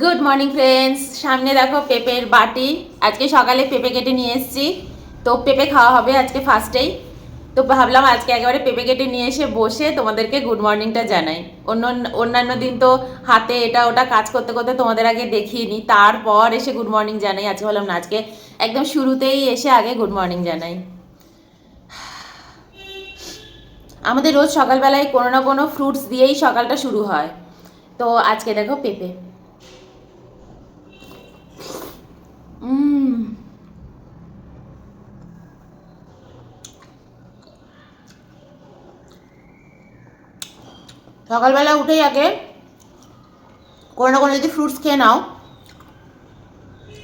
Good morning friends সামনে দেখো পেঁপের বাটি। আজকে সকালে পেঁপে কেটে নিয়ে এসেছি। তো পেঁপে খাওয়া হবে আজকে ফার্স্টেই। তো ভাবলাম আজকে একেবারে পেঁপে কেটে নিয়ে এসে বসে তোমাদেরকে গুড মর্নিংটা জানাই। অন্য অন্যান্য দিন তো হাতে এটা ওটা কাজ করতে করতে তোমাদের আগে দেখিয়ে নিই তারপর এসে গুড মর্নিং জানাই। আজকে বললাম না, আজকে একদম শুরুতেই এসে আগে গুড মর্নিং জানাই। আমাদের রোজ সকালবেলায় কোনো না কোনো ফ্রুটস দিয়েই সকালটা শুরু হয়। তো আজকে দেখো পেঁপে। সকালবেলা উঠেই আগে কোনো না কোনো যদি ফ্রুটস খেয়ে নাও,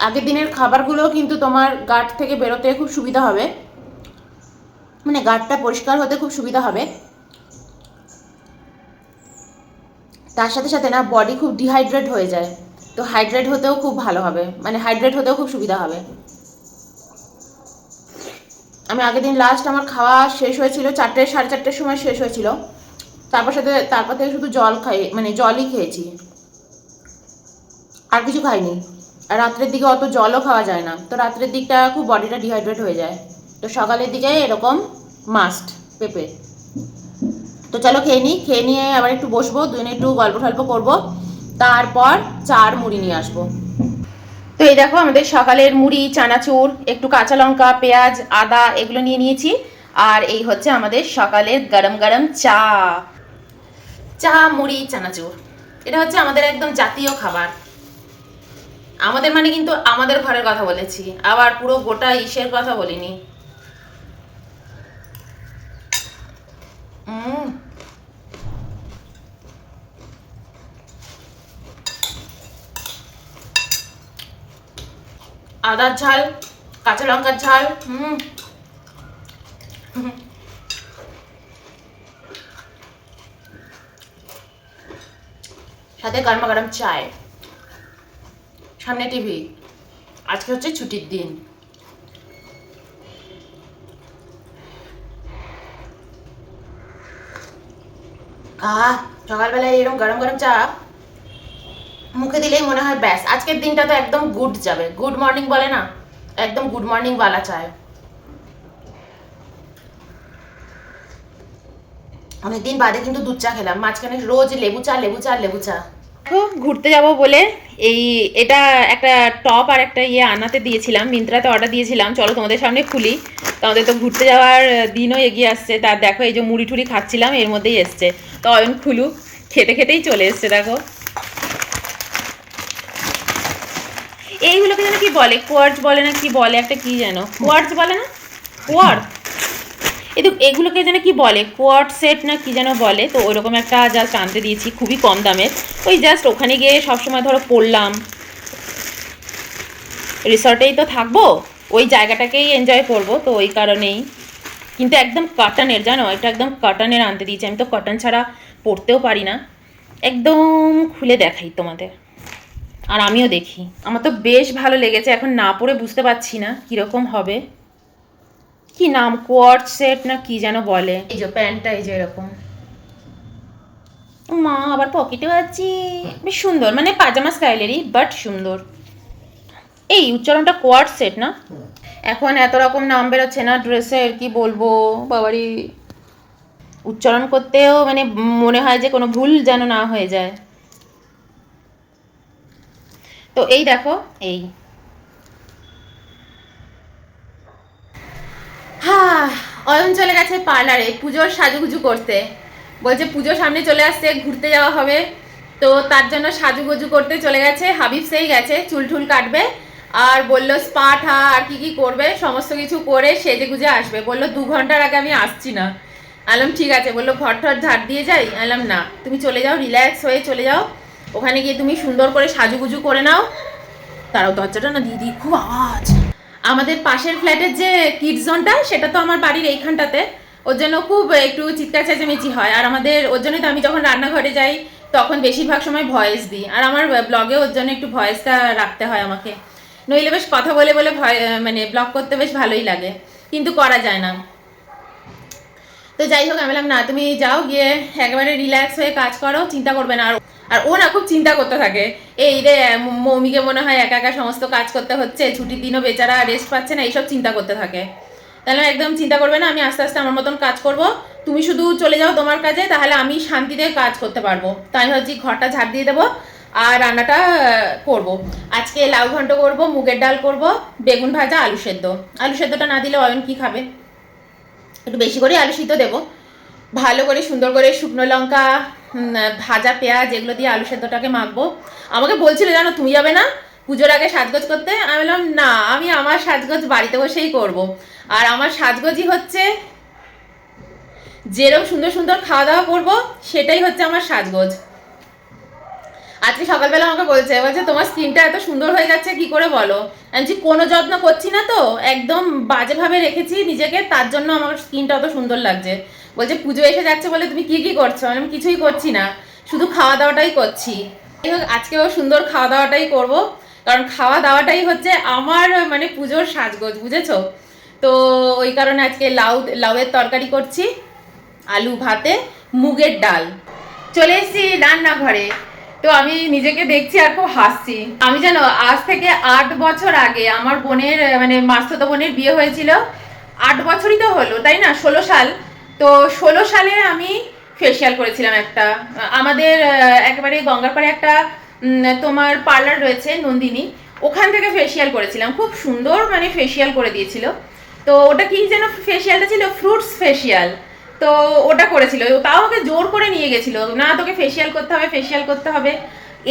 আগের দিনের খাবারগুলো কিন্তু তোমার গাট থেকে বেরোতে খুব সুবিধা হবে। মানে গাটটা পরিষ্কার হতে খুব সুবিধা হবে। তার সাথে সাথে না বডি খুব ডিহাইড্রেট হয়ে যায়। তো হাইড্রেট হতেও খুব ভালো হবে। মানে হাইড্রেট হতেও খুব সুবিধা হবে। আমি আগের দিন লাস্ট আমার খাওয়া শেষ হয়েছিল চারটে, সাড়ে চারটের সময় শেষ হয়েছিল। তারপর সাথে, তারপর থেকে শুধু জল খাই মানে জলই খেয়েছি। আর কিছু খাইনি। আর রাত্রের দিকে অত জলও খাওয়া যায় না। তো রাত্রের দিকটা খুব বডিটা ডিহাইড্রেট হয়ে যায়। তো সকালের দিকে এরকম মাস্ট পেঁপে। তো চলো খেয়ে নিই খেয়ে নিয়ে আবার একটু বসবো, দুজনে একটু গল্প টল্প করব। তারপর চার মুড়ি নিয়ে আসব। তো এই দেখো আমাদের সকালের মুড়ি, চানাচুর, একটু কাঁচা লঙ্কা, পেঁয়াজ, আদা, এগুলো নিয়ে নিয়েছি। আর এই হচ্ছে আমাদের সকালের গরম গরম চা। চা মুড়ি চানাচুর। এটা হচ্ছে আমাদের একদম জাতীয় খাবার। আমাদের মানে কিন্তু আমাদের ঘরের কথা বলেছি। আবার পুরো গোটা ইসের কথা বলিনি। আদার ঝাল, কাঁচা লঙ্কার ঝাল হুম সাথে গরমা গরম চায়। সামনে টিভি। আজকে হচ্ছে ছুটির দিন। আহ, সকালবেলায় এরকম গরম গরম চা মুখে দিলেই মনে হয় ব্যাস। আজকের দিনটা তো একদম গুড যাবে। গুড মর্নিং বলে না, একদম গুড মর্নিং বালা চায়। অনেকদিন বাদে কিন্তু দুধ চা খেলাম। মাঝখানে রোজ লেবু চা লেবু চা লেবু চা। ঘুরতে যাব বলে এই এটা একটা টপ আর একটা ইয়ে আনাতে দিয়েছিলাম, মিন্ত্রাতে অর্ডার দিয়েছিলাম। চলো তোমাদের সামনে খুলি। তোমাদের তো ঘুরতে যাওয়ার দিনও এগিয়ে আসছে। তার দেখো এই যে মুড়ি টুড়ি খাচ্ছিলাম, এর মধ্যেই এসছে। তো অয়ন খুলু, খেতে খেতেই চলে এসছে, দেখো। এইগুলোকে যেন কি বলে? কোয়ার্টস বলে না কি বলে? একটা কি যেন? কোয়ার্টস বলে না? কোয়ার্ট তো এগুলোকে যেন কি বলে কোয়ার্ট সেট না কি যেন বলে, তো ওইরকম একটা জাস্ট আনতে দিয়েছি, খুবই কম দামের। ওই জাস্ট ওখানে গিয়ে সবসময় ধরো পড়লাম। রিসর্টেই তো থাকব, ওই জায়গাটাকেই এনজয় করব, তো ওই কারণেই। কিন্তু একদম কাটনের জানো, এটা একদম কাটনের আনতে দিয়েছি। আমি তো কটন ছাড়া পরতেও পারি না। একদম খুলে দেখাই তোমাদের। আর আমিও দেখি। আমার তো বেশ ভালো লেগেছে, এখন না পরে বুঝতে পারছি না কীরকম হবে। কি নাম? কোয়ার্ট সেট না কি যেন বলে। এই যে প্যান্টটা এই যে এরকম। মা আবার পকেটেও আছে। বেশ সুন্দর মানে পাজামা স্টাইলেরই বাট সুন্দর। এই উচ্চারণটা কোয়ার্ট সেট না? এখন এত রকম নাম বেরোচ্ছে না ড্রেসের কি বলব? বাবারি উচ্চারণ করতেও মানে মনে হয় যে কোনো ভুল যেন না হয়ে যায়। তো এই দেখো এই হ্যাঁ অয়ন চলে গেছে পার্লারে পুজোর সাজুগুজু করতে। বলছে, পুজো সামনে চলে আসছে, ঘুরতে যাওয়া হবে। তো তার জন্য সাজুগুজু করতে চলে গেছে। হাবিব সেই গেছে, চুল টুল কাটবে আর বলল, স্পা ঠা, আর কি কি করবে? সমস্ত কিছু করে সেজে গুজে আসবে। বলল, দু ঘণ্টার আগে আমি আসছি না। আলাম ঠিক আছে। বলল, ঘর ঠর ঝাড় দিয়ে যাই? আলাম না, তুমি চলে যাও, রিল্যাক্স হয়ে চলে যাও। ওখানে গিয়ে তুমি সুন্দর করে সাজুগুজু করে নাও। তারাও দরজাটা না দিদি খুব আওয়াজ। আমাদের পাশের ফ্ল্যাটের যে কিড জোনটা সেটা তো আমার বাড়ির এইখানটাতে। ওর জন্য খুব একটু চিৎকার চেঁচামেচি হয়। আর আমাদের, ওর জন্যই তো আমি যখন রান্নাঘরে যাই, তখন বেশিরভাগ সময় ভয়েস দিই। আর আমার ব্লগে ওর জন্য একটু ভয়েসটা রাখতে হয় আমাকে। নইলে বেশ কথা বলে বলে ভয় মানে ব্লগ করতে বেশ ভালোই লাগে। কিন্তু করা যায় না। তো যাই হোক, আমি বললাম, না, তুমি যাও গিয়ে একেবারে রিল্যাক্স হয়ে কাজ করো, চিন্তা করবে না। আর আর ও না খুব চিন্তা করতে থাকে। এই রে মৌমিকে মনে হয় একা একা সমস্ত কাজ করতে হচ্ছে, ছুটির দিনও বেচারা রেস্ট পাচ্ছে না, এইসব চিন্তা করতে থাকে। তাহলে একদম চিন্তা করবে না, আমি আস্তে আস্তে আমার মতন কাজ করব। তুমি শুধু চলে যাও তোমার কাজে, তাহলে আমি শান্তিতে কাজ করতে পারব। তাই ভাবছি, ঘরটা ঝাড় দিয়ে দেবো আর রান্নাটা করব। আজকে লাউ ঘন্ট করব, মুগের ডাল করব, বেগুন ভাজা, আলু সেদ্ধ। আলু সেদ্ধটা না দিলে অয়ন কি খাবে? একটু বেশি করে আলু সিদ্ধ দেবো। ভালো করে সুন্দর করে শুকনো লঙ্কা ভাজা পেঁয়াজ, এগুলো দিয়ে আলু সেদ্ধটাকে মাখবো। আমাকে বলছিল জানো, তুমি যাবে না পুজোর আগে সাজগোজ করতে? আমি বললাম, না, আমি আমার সাজগোজ বাড়িতে বসেই করব। আর আমার সাজগোজই হচ্ছে যেরকম সুন্দর সুন্দর খাওয়া দাওয়া করব, সেটাই হচ্ছে আমার সাজগোজ। আজকে সকালবেলা আমাকে বলছে বলছে, তোমার স্কিনটা এত সুন্দর হয়ে যাচ্ছে, কি করে বলো? আমি কোনো যত্ন করছি না তো, একদম বাজেভাবে রেখেছি নিজেকে, তার জন্য আমার স্কিনটা অত সুন্দর লাগছে। বলছে, পুজো এসে যাচ্ছে বলে তুমি কি কি করছ? আমি কিছুই করছি না, শুধু খাওয়া দাওয়াটাই করছি। আজকেও সুন্দর খাওয়া দাওয়াটাই করব, কারণ খাওয়া দাওয়াটাই হচ্ছে আমার মানে পুজোর সাজগোজ, বুঝেছ? তো ওই কারণে আজকে লাউ, লাউয়ের তরকারি করছি, আলু ভাতে, মুগের ডাল। চলে এসেছি রান্নাঘরে। তো আমি নিজেকে দেখছি আর খুব হাসছি। আমি জানো আজ থেকে আট বছর আগে আমার বোনের মানে মাস্ততো বোনের বিয়ে হয়েছিল। আট বছরই তো হলো, তাই না? ষোলো সাল। তো ষোলো সালে আমি ফেসিয়াল করেছিলাম একটা। আমাদের একেবারে গঙ্গাপাড়ে একটা তোমার পার্লার রয়েছে নন্দিনী। ওখান থেকে ফেসিয়াল করেছিলাম। খুব সুন্দর মানে ফেসিয়াল করে দিয়েছিল। তো ওটা কি যেন ফেসিয়ালটা ছিল? ফ্রুটস ফেসিয়াল তো ওটা করেছিল। তাও আমাকে জোর করে নিয়ে গেছিল। না, তোকে ফেসিয়াল করতে হবে ফেসিয়াল করতে হবে।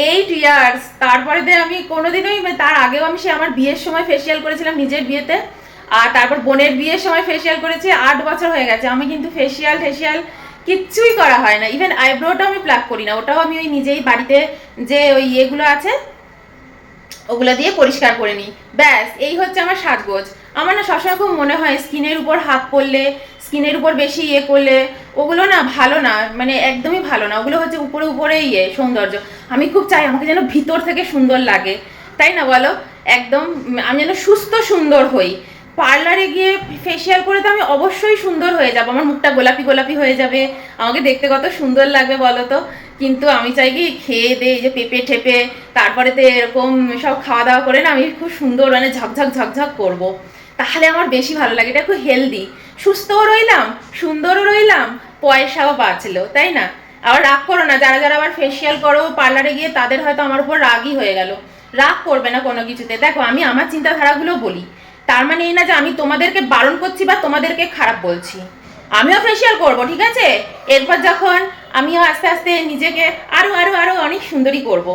এইট ইয়ার্স তারপরে আমি কোনোদিনই তার আগেও আমি সে আমার বিয়ের সময় ফেসিয়াল করেছিলাম নিজের বিয়েতে। আর তারপর বোনের বিয়ের সময় ফেসিয়াল করেছি, আট বছর হয়ে গেছে। আমি কিন্তু ফেসিয়াল ফেসিয়াল কিচ্ছুই করা হয় না। ইভেন আইব্রোটাও আমি প্লাক করি না। ওটাও আমি ওই নিজেই বাড়িতে যে ওই ইয়েগুলো আছে, ওগুলো দিয়ে পরিষ্কার করে নিই। ব্যাস, এই হচ্ছে আমার সাজগোজ। আমার না সবসময় খুব মনে হয় স্কিনের উপর হাত পড়লে স্কিনের উপর বেশি ইয়ে করলে, ওগুলো না ভালো না মানে একদমই ভালো না। ওগুলো হচ্ছে উপরে উপরে ইয়ে সৌন্দর্য। আমি খুব চাই আমাকে যেন ভিতর থেকে সুন্দর লাগে। তাই না বলো? একদম, আমি যেন সুস্থ সুন্দর হই। পার্লারে গিয়ে ফেসিয়াল করে তো আমি অবশ্যই সুন্দর হয়ে যাব। আমার মুখটা গোলাপি গোলাপি হয়ে যাবে। আমাকে দেখতে কত সুন্দর লাগবে বলো তো? কিন্তু আমি চাই কি খেয়ে দে যে পেঁপে ঠেপে, তারপরে তো এরকম সব খাওয়া দাওয়া করে না আমি খুব সুন্দর মানে ঝকঝক ঝকঝক করব। তাহলে আমার বেশি ভালো লাগে। এটা খুব হেলদি সুস্থও রইলাম, সুন্দরও রইলাম, পয়সাও বাঁচলো, তাই না? আবার রাগ করো না, যারা যারা আবার ফেসিয়াল করো পার্লারে গিয়ে তাদের হয়তো আমার উপর রাগই হয়ে গেল। রাগ করবে না কোনো কিছুতে। দেখো, আমি আমার চিন্তাধারাগুলো বলি। তার মানে এই না যে আমি তোমাদেরকে বারণ করছি বা তোমাদেরকে খারাপ বলছি। আমিও ফেসিয়াল করব, ঠিক আছে? এরপর যখন আমিও আস্তে আস্তে নিজেকে আরও আরও আরও অনেক সুন্দরী করব।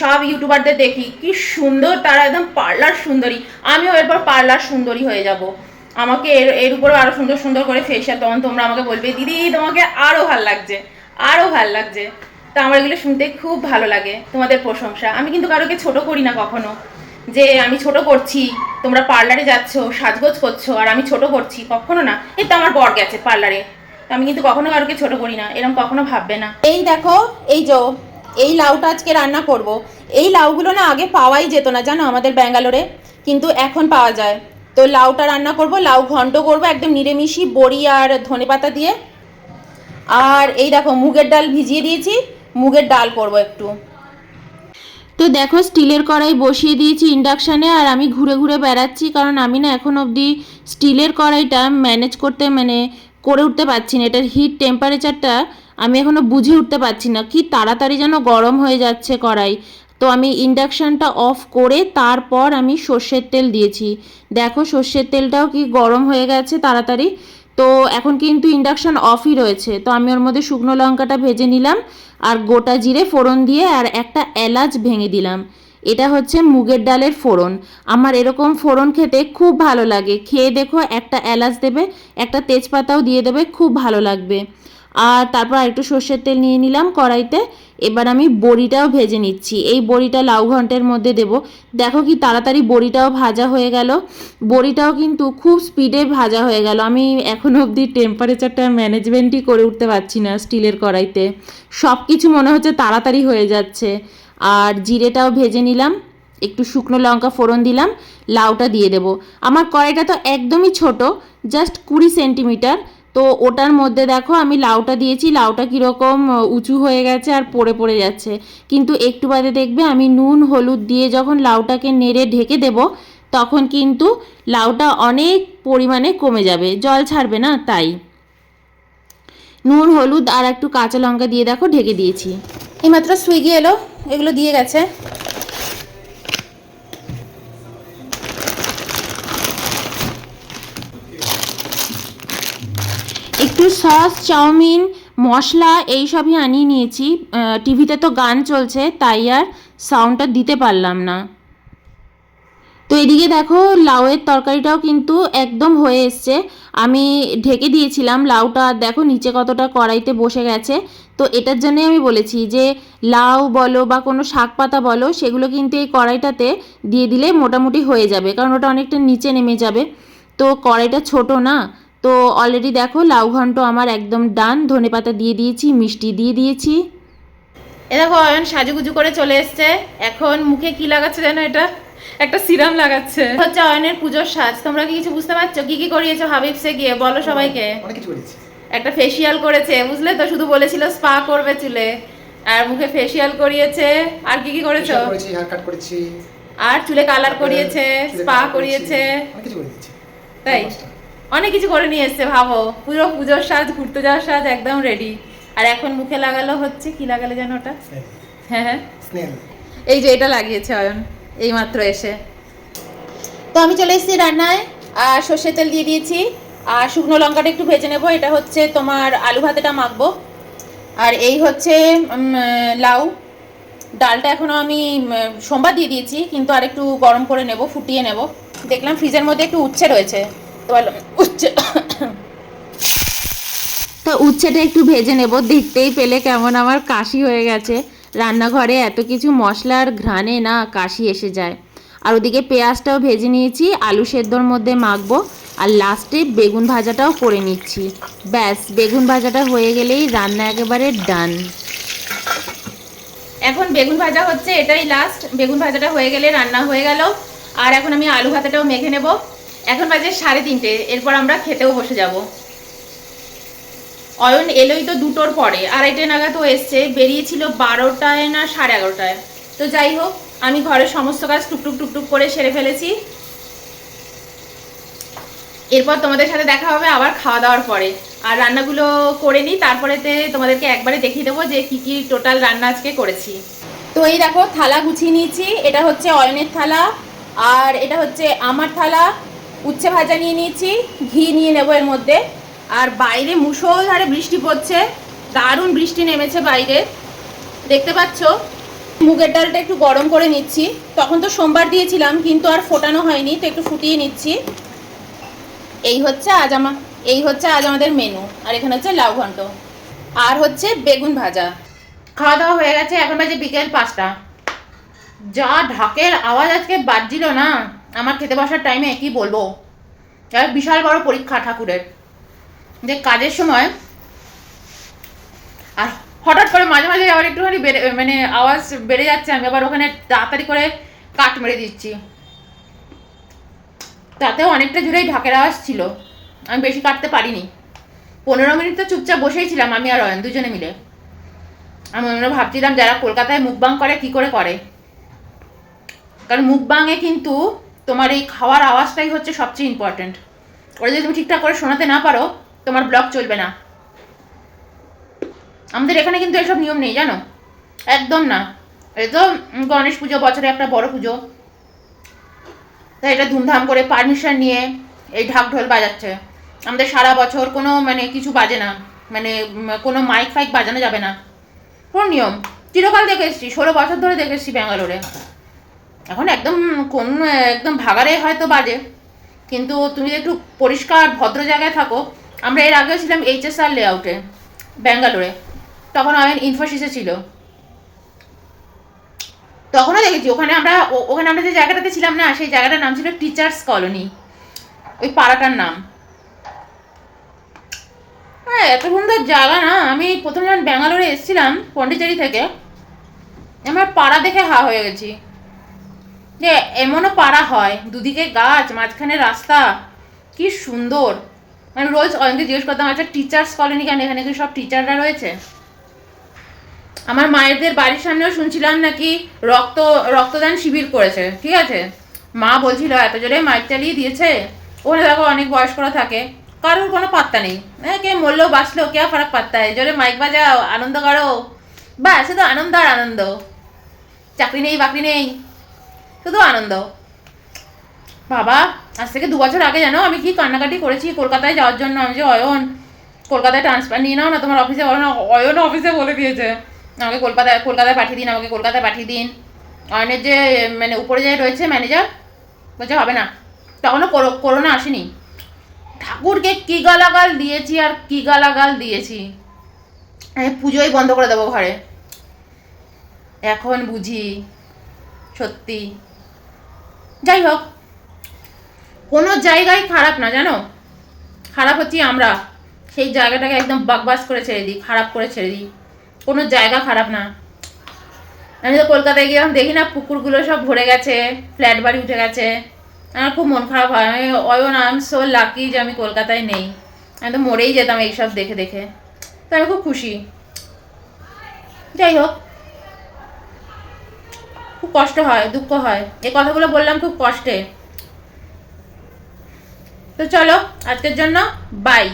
সব ইউটিউবারদের দেখি, কি সুন্দর তারা একদম পার্লার সুন্দরী। আমিও এরপর পার্লার সুন্দরী হয়ে যাব। আমাকে এর এর উপরে আরও সুন্দর সুন্দর করে ফেসিয়াল তখন তোমরা আমাকে বলবে, দিদি, তোমাকে আরও ভালো লাগছে, আরও ভালো লাগছে। তো আমার এগুলো শুনতে খুব ভালো লাগে, তোমাদের প্রশংসা। আমি কিন্তু কারোকে ছোট করি না কখনো, যে আমি ছোট করছি, তোমরা পার্লারে যাচ্ছ, সাজগোজ করছ, আর আমি ছোট করছি, কখনো না। এই তো আমার বর গেছে পার্লারে আমি কিন্তু কখনো কারোকে ছোট করি না এরকম কখনো ভাববে না। এই দেখো, এই যে এই লাউটা আজকে রান্না করব। এই লাউগুলো না আগে পাওয়াই যেত না, জানো আমাদের ব্যাঙ্গালোরে, কিন্তু এখন পাওয়া যায়। তো লাউটা রান্না করব, লাউ ঘন্ট করব, একদম নিরামিষি বড়ি আর ধনেপাতা দিয়ে। আর এই দেখো, মুগের ডাল ভিজিয়ে দিয়েছি, মুগের ডাল করব একটু। তো দেখো, স্টিলের কড়াই বসিয়ে দিয়েছি ইন্ডাকশানে, আর আমি ঘুরে ঘুরে বেড়াচ্ছি, কারণ আমি না এখন অবধি স্টিলের কড়াইটা ম্যানেজ করতে মানে করে উঠতে পারছি না। এটার হিট টেম্পারেচারটা আমি এখনও বুঝে উঠতে পারছি না। কি তাড়াতাড়ি যেন গরম হয়ে যাচ্ছে কড়াই। তো আমি ইন্ডাকশানটা অফ করে তারপর আমি সর্ষের তেল দিয়েছি। দেখো সর্ষের তেলটাও কি গরম হয়ে গেছে তাড়াতাড়ি? তো এখন কিন্তু ইন্ডাকশান অফই রয়েছে। তো আমি ওর মধ্যে শুকনো লঙ্কাটা ভেজে নিলাম আর গোটা জিরে ফোড়ন দিয়ে আর একটা এলাচ ভেঙে দিলাম। এটা হচ্ছে মুগের ডালের ফোড়ন। আমার এরকম ফোড়ন খেতে খুব ভালো লাগে। খেয়ে দেখো একটা এলাচ দেবে, একটা তেজপাতাও দিয়ে দেবে, খুব ভালো লাগবে। আর তারপর একটু সর্ষের তেল নিয়ে নিলাম কড়াইতে। এবার আমি বড়িটাও ভেজে নিচ্ছি। এই বড়িটা লাউ ঘন্টের মধ্যে দেব। দেখো কি তাড়াতাড়ি বড়িটাও ভাজা হয়ে গেল। বড়িটাও কিন্তু খুব স্পিডে ভাজা হয়ে গেল। আমি এখনও অবধি টেম্পারেচারটা ম্যানেজমেন্টই করে উঠতে পারছি না স্টিলের কড়াইতে। সব কিছু মনে হচ্ছে তাড়াতাড়ি হয়ে যাচ্ছে। আর জিরেটাও ভেজে নিলাম। একটু শুকনো লঙ্কা ফোড়ন দিলাম। লাউটা দিয়ে দেব। আমার কড়াইটা তো একদমই ছোট জাস্ট কুড়ি সেন্টিমিটার তো ওটার মধ্যে দেখো আমি লাউটা দিয়েছি, লাউটা কীরকম উঁচু হয়ে গেছে আর পড়ে পড়ে যাচ্ছে। কিন্তু একটু বাদে দেখবে আমি নুন, হলুদ দিয়ে যখন লাউটাকে নেড়ে ঢেকে দেব, তখন কিন্তু লাউটা অনেক পরিমাণে কমে যাবে, জল ছাড়বে না তাই। নুন, হলুদ আর একটু কাঁচা লঙ্কা দিয়ে দেখো ঢেকে দিয়েছি। এইমাত্র সুইগি এলো, এগুলো দিয়ে গেছে। সস, চাউমিন, মশলা এই সবই আনিয়ে নিয়েছি। টিভিতে তো গান চলছে, তাই আর সাউন্ডটা দিতে পারলাম না। তো এদিকে দেখো, লাউয়ের তরকারিটাও কিন্তু একদম হয়ে এসছে। আমি ঢেকে দিয়েছিলাম লাউটা, আর দেখো নিচে কতটা কড়াইতে বসে গেছে। তো এটার জন্যই আমি বলেছি যে, লাউ বলো বা কোনো শাক পাতা বলো, সেগুলো কিন্তু এই কড়াইটাতে দিয়ে দিলে মোটামুটি হয়ে যাবে, কারণ ওটা অনেকটা নিচে নেমে যাবে। তো কড়াইটা ছোট না তো অলরেডি দেখো লাউ ঘন্ট আমার একদম ডান ধনে পাতা দিয়ে দিয়েছি মিষ্টি দিয়ে দিয়েছি। এ দেখো অয়ন সাজুগুজু করে চলে এসছে। এখন মুখে কি লাগাচ্ছে যেন এটা? একটা সিরাম লাগাচ্ছে। হচ্ছে অয়নের পুজোর সাজ। তোমরা কি কিছু বুঝতে পারছ? কি কি করিয়েছো হাবিবসে গিয়ে? বলো সবাইকে। অনেক কিছু করেছি একটা ফেসিয়াল করেছে বুঝলে তো? শুধু বলেছিল স্পা করবে চুলে। আর মুখে ফেসিয়াল করিয়েছে। আর কি কি করেছ? করেছি হেয়ার কাট করেছি। আর চুলে কালার করিয়েছে স্পা করিয়েছে। অনেক কিছু করে দিয়েছি তাই অনেক কিছু করে নিয়ে এসছে ভাবো। পুরো পুজোর সাজ ঘুরতে যাওয়ার সাজ একদম রেডি আর এখন মুখে লাগালো হচ্ছে কি লাগালে যেন ওটা? হ্যাঁ হ্যাঁ। এই যে এটা লাগিয়েছে অয়ন এই মাত্র এসে। তো আমি চলে এসেছি রান্নায় আর সর্ষের তেল দিয়ে দিয়েছি। আর শুকনো লঙ্কাটা একটু ভেজে নেব এটা হচ্ছে তোমার আলু ভাতেটা মাখবো। আর এই হচ্ছে লাউ। ডালটা এখনও আমি সোমবার দিয়ে দিয়েছি কিন্তু আর একটু গরম করে নেব ফুটিয়ে নেব। দেখলাম ফ্রিজের মধ্যে একটু উচ্ছে রয়েছে। তো বললাম উচ্ছে। তো উচ্ছেটা একটু ভেজে নেব দেখতেই পেলে কেমন আমার কাশি হয়ে গেছে। রান্নাঘরে এত কিছু মশলার ঘ্রাণে না কাশি এসে যায়। আর ওদিকে পেঁয়াজটাও ভেজে নিয়েছি আলু সেদ্ধর মধ্যে মাখবো আর লাস্টে বেগুন ভাজাটাও করে নিচ্ছি। ব্যাস বেগুন ভাজাটা হয়ে গেলেই রান্না একেবারে ডান। এখন বেগুন ভাজা হচ্ছে এটাই লাস্ট বেগুন ভাজাটা হয়ে গেলে রান্না হয়ে গেল। আর এখন আমি আলু ভাতাটাও মেখে নেব। এখন বাজে সাড়ে তিনটে, এরপর আমরা খেতেও বসে যাব। অয়ন এলোই তো দুটোর পরে আড়াইটে নাগাদ ও এসছে, বেরিয়েছিল বারোটায় না সাড়ে এগারোটায়। তো যাই হোক, আমি ঘরের সমস্ত কাজ টুকটুক টুকটুক করে সেরে ফেলেছি। এরপর তোমাদের সাথে দেখা হবে আবার খাওয়া দাওয়ার পরে। আর রান্নাগুলো করে নিই, তারপরেতে তোমাদেরকে একবারে দেখিয়ে দেবো যে কি কি টোটাল রান্না আজকে করেছি। তো এই দেখো, থালা গুছিয়ে নিয়েছি, এটা হচ্ছে অয়নের থালা, আর এটা হচ্ছে আমার থালা উচ্ছে ভাজা নিয়ে নিয়েছি, ঘি নিয়ে নেব এর মধ্যে। আর বাইরে মুষলধারে বৃষ্টি পড়ছে, দারুণ বৃষ্টি নেমেছে বাইরে। দেখতে পাচ্ছো? মুগের ডালটা একটু গরম করে নিচ্ছি। তখন তো সোমবার দিয়েছিলাম, কিন্তু আর ফোটানো হয়নি, তো একটু ফুটিয়ে নিচ্ছি। এই হচ্ছে আজ আমা, এই হচ্ছে আজ আমাদের মেনু আর এখানে হচ্ছে লাউ ঘন্ট। আর হচ্ছে বেগুন ভাজা। খাওয়া দাওয়া হয়ে গেছে, এখন বাজে বিকেল পাঁচটা। যা ঢাকের আওয়াজ আজকে বাজছিল না। আমার খেতে বসার টাইমে কি বলব। বিশাল বড় পরীক্ষা ঠাকুরের। যে কাজের সময় আর হঠাৎ করে মাঝে মাঝে আবার একটুখানি বেড়ে মানে আওয়াজ বেড়ে যাচ্ছে, আমি আবার ওখানে তাড়াতাড়ি করে কাট মেরে দিচ্ছি। তাতেও অনেকটা জুড়েই ঢাকের আওয়াজ ছিল। আমি বেশি কাটতে পারিনি। পনেরো মিনিট তো চুপচাপ বসেই ছিলাম আমি আর অয়ন দুজনে মিলে। আমি আমরা ভাবছিলাম যারা কলকাতায় মুখবাং করে, কি করে করে? কারণ মুখবাংয়ে কিন্তু তোমার এই খাওয়ার আওয়াজটাই হচ্ছে সবচেয়ে ইম্পর্ট্যান্ট ওরা যদি তুমি ঠিকঠাক করে শোনাতে না পারো, তোমার ব্লগ চলবে না। আমাদের এখানে কিন্তু এসব নিয়ম নেই, জানো? একদম না। এই তো গণেশ পুজো, বছরে একটা বড় পুজো। তাই এটা ধুমধাম করে পারমিশন নিয়ে এই ঢাক ঢোল বাজাচ্ছে। আমাদের সারা বছর কোনো মানে কিছু বাজে না। মানে কোনো মাইক ফাইক বাজানো যাবে না। কোন নিয়ম? চিরকাল দেখে এসেছি, ষোলো বছর ধরে দেখে এসেছি ব্যাঙ্গালোরে। এখন একদম কোন, একদম ভাগারে হয়তো বাজে। কিন্তু তুমি একটু পরিষ্কার, ভদ্র জায়গায় থাকো, আমরা এর আগেও ছিলাম এইচএসআর লেআউটে ব্যাঙ্গালোরে। তখন আমি ইনফোসিসে ছিল। তখনও দেখেছি, ওখানে আমরা ওখানে আমরা যে জায়গাটাতে ছিলাম না, সেই জায়গাটার নাম ছিল টিচার্স কলোনি ওই পাড়াটার নাম। হ্যাঁ এত সুন্দর জায়গা না, আমি প্রথম যখন ব্যাঙ্গালোরে এসেছিলাম, পন্ডিচেরি থেকে। আমার পাড়া দেখে হা হয়ে গেছি। যে এমনও পাড়া হয়, দুদিকে গাছ, মাঝখানে রাস্তা। কি সুন্দর। মানে রোজ অনেকে জিজ্ঞেস করতাম আচ্ছা টিচার্স কলোনি কেন? এখানে কি সব টিচাররা রয়েছে? আমার মায়েদের বাড়ির সামনেও শুনছিলাম নাকি রক্ত, রক্তদান শিবির করেছে, ঠিক আছে? মা বলছিল, এত জোরে মাইক চালিয়ে দিয়েছে? ওখানে দেখো অনেক বয়স্করা থাকে, কারোর কোনো পাত্তা নেই। হ্যাঁ কে মরলেও বাঁচলেও কে ফারাক পাত্তা জোরে মাইক বাজাও, আনন্দ করো। বা শুধু আনন্দ আর আনন্দ। চাকরি নেই, বাকরি নেই। শুধু আনন্দ। বাবা, আজ থেকে দু বছর আগে জানো আমি কি কান্নাকাটি করেছি কলকাতায় যাওয়ার জন্য? আমি যে অয়ন, কলকাতায় ট্রান্সফার নিয়ে নাও না, তোমার অফিসে বলো না অয়ন অফিসে বলে দিয়েছে। আমাকে কলকাতায় কলকাতায় পাঠিয়ে দিন, আমাকে কলকাতায় পাঠিয়ে দিন। অয়নের যে মানে উপরে যে রয়েছে ম্যানেজার বলছে হবে না। তখনও করো- করোনা আসেনি। ঠাকুরকে কি গালাগাল দিয়েছি আর কি গালাগাল দিয়েছি? আমি পুজোই বন্ধ করে দেবো ঘরে। এখন বুঝি সত্যি যাই হোক কোনো জায়গায় খারাপ না, জানো? খারাপ হচ্ছি আমরা। সেই জায়গাটাকে একদম বাকবাস করে ছেড়ে দিই, খারাপ করে ছেড়ে দিই। কোনো জায়গা খারাপ না। আমি তো কলকাতায় গিয়ে দেখি না পুকুরগুলো সব ভরে গেছে, ফ্ল্যাট বাড়ি উঠে গেছে। আমার খুব মন খারাপ হয়। আমি অয়ন আই সো লাকি যে আমি কলকাতায় নেই। আমি তো মরেই যেতাম এইসব দেখে দেখে। তো আমি খুব খুশি। যাই হোক খুব কষ্ট হয়, দুঃখ হয়। এই কথাগুলো বললাম খুব কষ্টে। তো চলো, আজকের জন্য বাই